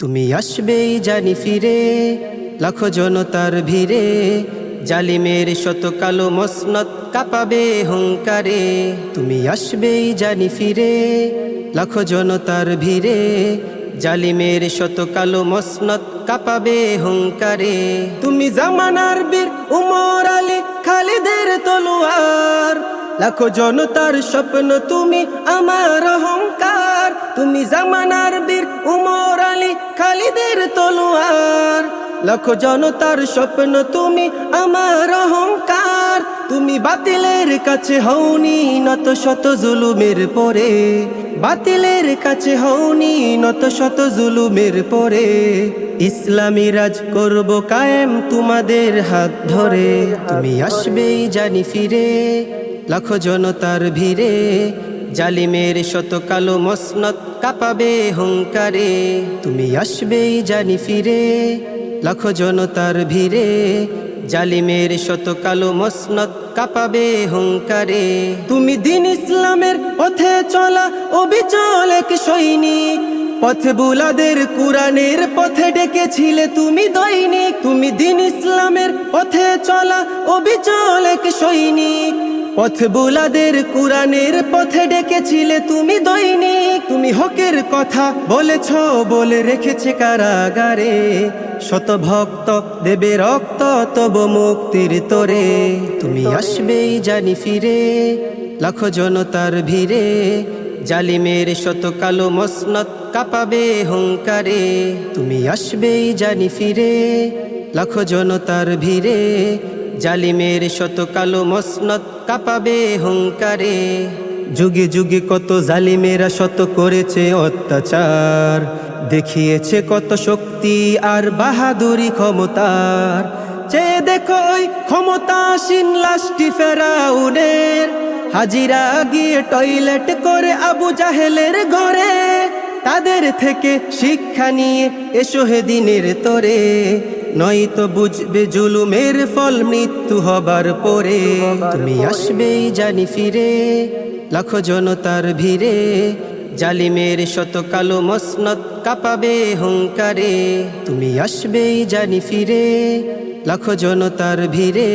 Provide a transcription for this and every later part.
তুমি আসবেই জানি ফিরে, লাখো জনতার ভিড়ে, জালিমের শত কালো মসনত কাঁপাবে হুঙ্কারে। তুমি আসবেই জানি ফিরে, লাখো জনতার ভিড়ে, জালিমের শত কালো মসনত কাঁপাবে হুঙ্কারে। তুমি জামানার বীর উমর আলী খালিদের তলোয়ার, লাখো জনতার স্বপ্ন তুমি আমার অহংকার। তুমি জামানার খালিদের তলোয়ার। লাখো জনতার স্বপ্ন, তুমি আমার অহংকার। তুমি বাতিলের কাছে হওনি নত শত জুলুমের পরে। বাতিলের কাছে হওনি নত শত জুলুমের পরে। ইসলামী রাজ করব কায়েম তোমাদের হাত ধরে। তুমি আসবেই জানি ফিরে লাখো জনতার ভিড়ে। জালিমের শত কালো মসনত কাঁপাবে হুঙ্কারে। তুমি আসবেই জানি ফিরে, লাখো জনতার ভিড়ে। জালিমের শত কালো মসনত কাঁপাবে হুঙ্কারে। তুমি দিন ইসলামের পথে চলা অবিচল এক সৈনিক। পথে বুলাদের কুরানের পথে ডেকেছিলে তুমি দৈনিক। তুমি দিন ইসলামের পথে চলা অবিচল এক সৈনিক। পথ বুলাদের কুরানের পথে ডেকেছিলে তুমি দৈনিক। তুমি হকের কথা বলেছ, বলে রেখেছে কারাগারে। শত ভক্ত দেবে রক্ত, তব মুক্তির তোরে। তুমি আসবেই জানি ফিরে, লাখো জনতার ভিড়ে। জালিমের শত কালো মসনত কাঁপাবে হুঙ্কারে। তুমি আসবেই জানি ফিরে, লাখো জনতার ভিড়ে। জালিমের শত কালো মসনত কাঁপাবে হুঙ্কারে। যুগে যুগে কত জালিমেরা শত করেছে অত্যাচার। দেখিয়েছে কত শক্তি আর বাহাদুরি ক্ষমতার। চেয়ে দেখো ক্ষমতাসীন লাশটি ফেরাউনের। হাজিরা গিয়ে টয়লেট করে আবু জাহেলের ঘরে। তাদের থেকে শিক্ষা নিয়ে এসো হে দিনের তরে। নয়তো বুঝবে জুলুমের ফল মৃত্যু হবার পরে। তুমি আসবেই জানি ফিরে, লাখো জনতার ভিড়ে। জালিমের শত কালো মসনত কাঁপাবে হুঙ্কারে। তুমি আসবেই জানি ফিরে, লাখো জনতার ভিড়ে।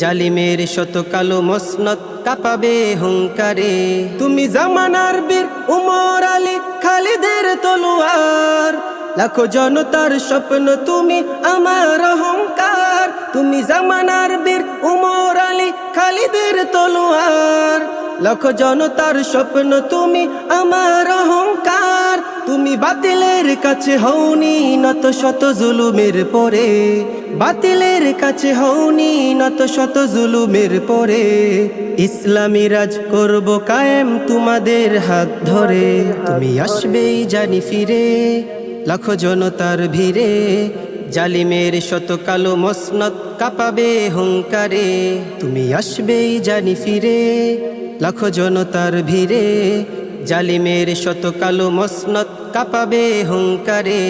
জালিমের শত কালো মসনত কাঁপাবে হুঙ্কারে। তুমি জামানার বীর উমর আলী খালিদের তলোয়ার। লাখো জনতার স্বপ্ন তুমি আমার অহংকার। তুমি জামানার বীর উমর আলী খালিদের তলোয়ার। লাখো জনতার স্বপ্ন তুমি আমার অহংকার। তুমি বাতিলের কাছে হওনি নত শত জুলুমের পরে। বাতিলের কাছে হওনি নত শত জুলুমের পরে। ইসলামী রাজ করব কায়েম তোমাদের হাত ধরে। তুমি আসবেই জানি ফিরে, লাখো জনতার ভিড়ে। জালিমের শত কালো মসনত কাঁপাবে হুঙ্কারে। তুমি আসবেই জানি ফিরে, লাখো জনতার ভিড়ে। জালিমের শত কালো মসনত কাপাবে হুঙ্কারে।